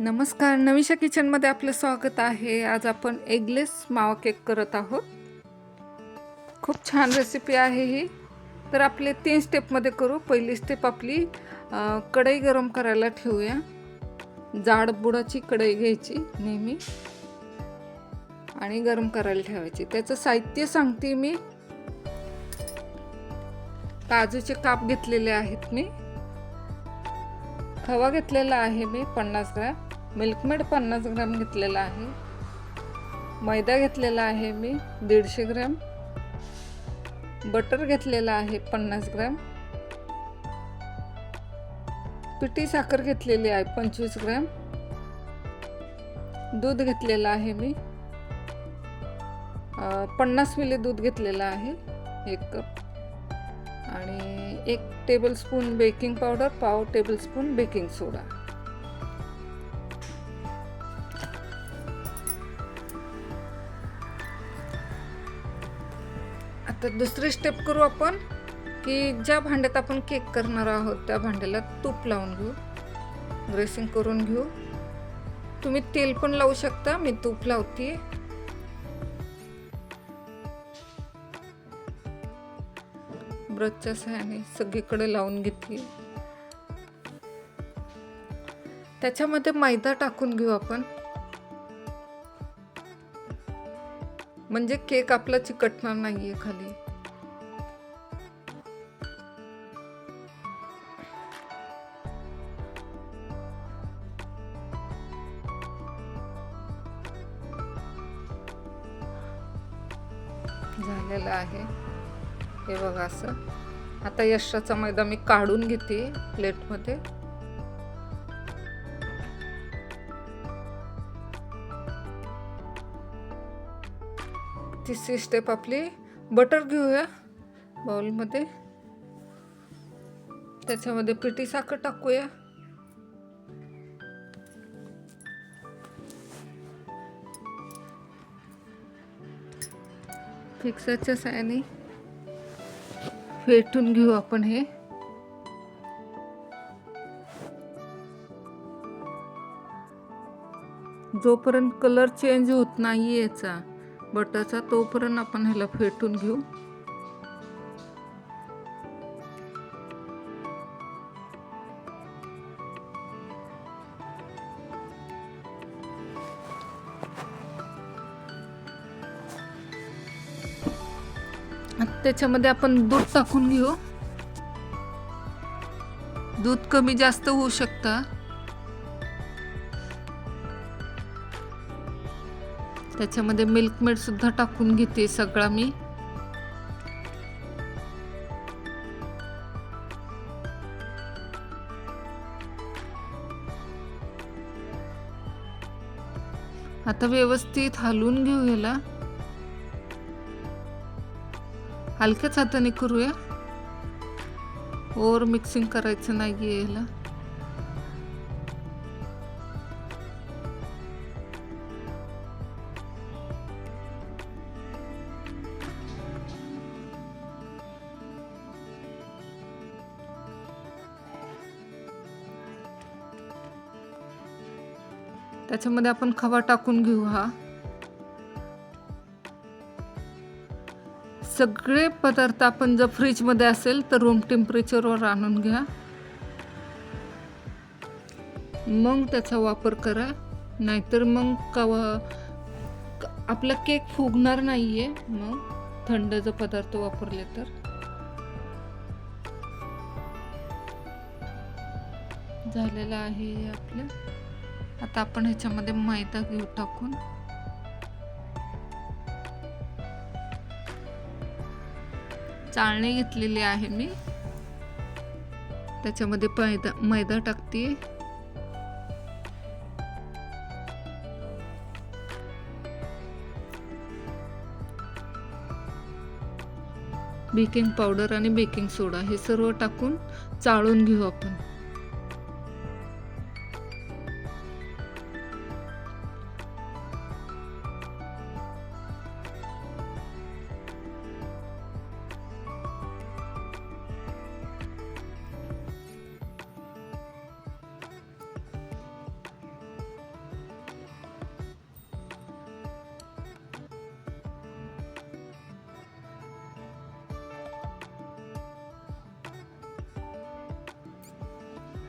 नमस्कार नवीशा किचनमध्ये आपलं स्वागत आहे. आज आपण एगलेस मावा केक करत आहोत. खूप छान रेसिपी आहे ही. तर आपले तीन स्टेपमध्ये करू. पहिली स्टेप आपली कढई गरम करायला ठेवूया. जाड बुडाची कढई घ्यायची नेहमी. आणि गरम करायला ठेवायची. त्याचं साहित्य सांगते मी. काजूचे काप घेतलेले आहेत मी. खवा घेतलेला आहे मी पन्नास ग्रॅम. मिल्कमेड पन्नास ग्रॅम घेतलेला आहे. मैदा घेतलेला आहे मी दीडशे ग्रॅम. बटर घेतलेला आहे पन्नास ग्रॅम. पिठी साखर घेतलेली आहे पंचवीस ग्रॅम. दूध घेतलेलं आहे मी पन्नास मिली दूध घेतलेलं आहे एक कप. आणि एक टेबलस्पून बेकिंग पावडर पाव टेबलस्पून बेकिंग सोडा आता दुसरी स्टेप करू आपण की ज्या भांड्यात आपण केक करणार आहोत त्या भांड्याला तूप लावून घेऊ. ग्रेसिंग करून घेऊ. तुम्ही तेल पण लावू शकता मी तूप लावते ब्रशच्या सहाय्याने सगळीकडे लावून घेते त्याच्यामध्ये मैदा टाकून घेऊ आपण. म्हणजे केक आपला चिकटणार नाहीये खाली. झालेलं आहे. हे बघा असं. आता यशाचा मैदा मी काढून घेते प्लेटमध्ये तिसरी स्टेप आपली. बटर घेऊया. बाउलमध्ये त्याच्यामध्ये पिठी साखर टाकूया. फिक्सरच्या साह्याने फेटून घेऊ आपण हे. जोपर्यंत कलर चेंज होत नाही याचा बटाचा तोपर्यंत आपण ह्याला फेटून घेऊ. त्याच्यामध्ये आपण दूध टाकून घेऊ. दूध कमी जास्त होऊ शकता. त्याच्यामध्ये मिल्क सुद्धा टाकून घेते सगळा मी. आता व्यवस्थित हलवून घेऊ याला. हलक्याच हाताने करूया. ओव्हर मिक्सिंग करायचं नाहीये याला. त्याच्यामध्ये आपण खवा टाकून घेऊ हा. सगळे पदार्थ आपण जर फ्रीजमध्ये असेल तर रूम टेम्परेचरवर आणून घ्या. मग त्याचा वापर करा. नाहीतर मग कवा आपला केक फुगणार नाही आहे मग थंड जर पदार्थ वापरले तर. झालेला आहे हे आपलं. आता आपण ह्याच्यामध्ये मैदा घेऊ टाकून. चाळणी घेतलेली आहे मी. त्याच्यामध्ये मैदा मैदा टाकते बेकिंग पावडर आणि बेकिंग सोडा हे सर्व टाकून चाळून घेऊ आपण.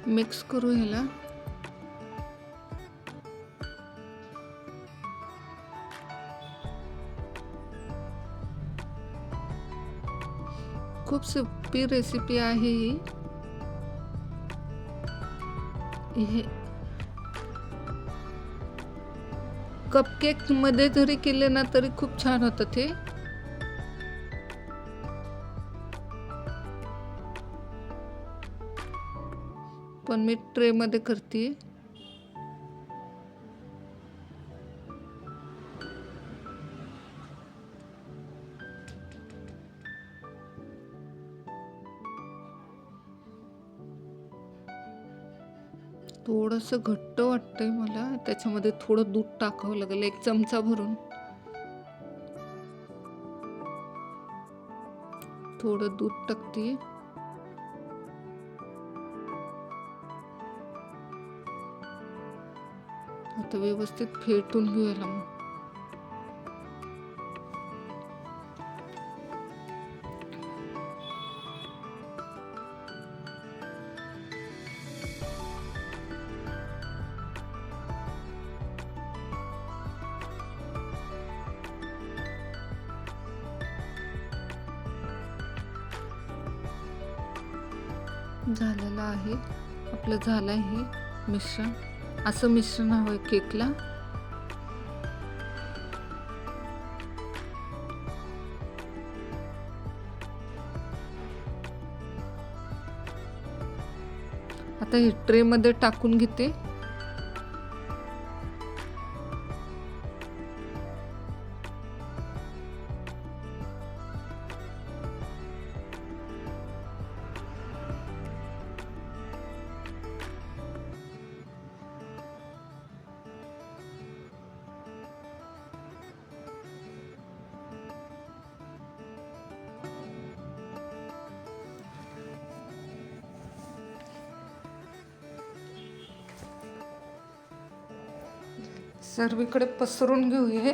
मिक्स करू ह्याला. खूप सोपी रेसिपी आहे ही. हे. कपकेकमध्ये जरी केले ना तरी खूप छान होतं ते. पण मी ट्रेमध्ये करते. थोडंसं घट्ट वाटतंय मला. त्याच्यामध्ये थोडं दूध टाकावं लागेल एक चमचा भरून. थोडं दूध टाकते. आता व्यवस्थित फेटून घ्यायला झालेलं आहे. आपलं झालं आहे मिश्रण. असं मिश्रण हवं आहे केकला. आता हे ट्रेमध्ये टाकून घेते. सर्वीकडे पसरून घेऊ हे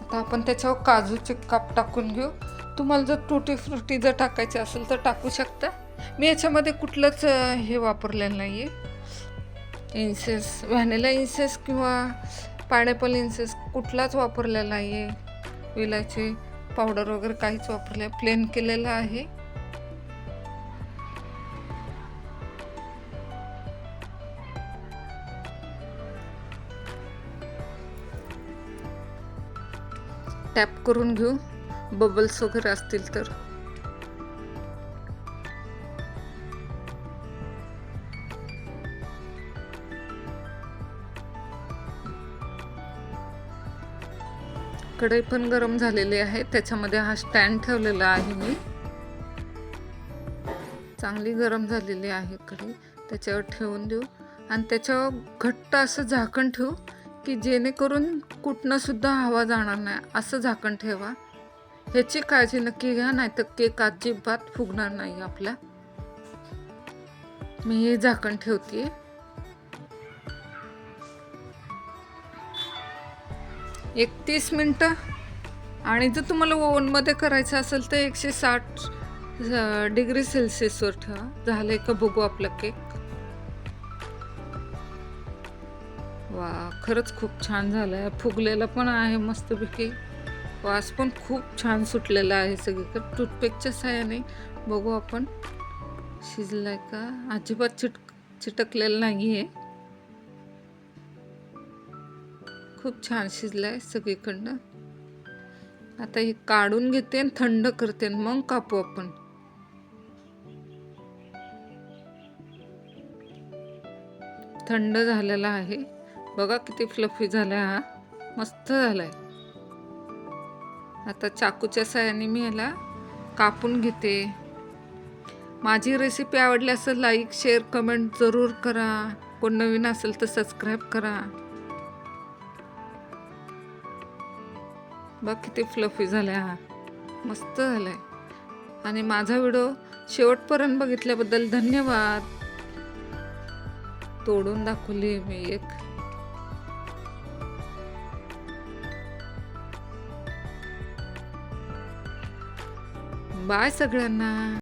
आता आपण त्याच्यावर काजूचे काप टाकून घेऊ. तुम्हाला जर टुटी फ्रुटी जर टाकायचे असेल तर टाकू शकता. मी याच्यामध्ये कुठलंच हे वापरलेलं नाही आहे इन्सेस व्हॅनिला इन्सेस किंवा पायनॅपल इन्सेस कुठलाच वापरलेला नाही आहे विलाचे पावडर वगैरे काहीच वापरले प्लेन केलेलं आहे. टॅप करून घेऊ. बबल्स वगैरे असतील तर. कढई पण गरम झालेली आहे. त्याच्यामध्ये हा स्टँड ठेवलेला आहे मी. चांगली गरम झालेली आहे कढई. त्याच्यावर ठेवून देऊ. आणि त्याच्यावर घट्ट असं झाकण ठेवू की जेणेकरून कुठनंसुद्धा हवा जाणार नाही. असं झाकण ठेवा. ह्याची काळजी नक्की घ्या नाहीतर केक अजिबात फुगणार नाही आपला. मी हे झाकण ठेवते एक तीस मिनटं. आणि जर तुम्हाला ओव्हनमध्ये करायचं असेल तर एकशे साठ डिग्री सेल्सिअसवर ठेवा. झालंय का बघू आपला केक. वा खरंच खूप छान झालं आहे फुगलेला पण आहे मस्तपैकी. वास पण खूप छान सुटलेला आहे सगळीकडे. टूथपेकच्या साह्याने बघू आपण. शिजलाय का? अजिबात चिट चिटकलेलं नाही आहे खूप छान शिजलाय सगळीकडनं. आता हे काढून घेते आणि थंड करते आणि मग कापू आपण. थंड झालेला आहे. बघा किती फ्लफी झालाय हा. मस्त झालाय. आता चाकूच्या साह्याने मी ह्याला कापून घेते. माझी रेसिपी आवडली असेल लाईक शेअर कमेंट जरूर करा. कोण नवीन असेल तर सबस्क्राईब करा. बघ किती फ्लफी झाल्या हा. मस्त झालाय. आणि माझा व्हिडिओ शेवटपर्यंत बघितल्याबद्दल धन्यवाद. तोडून दाखवली मी एक. बाय सगळ्यांना.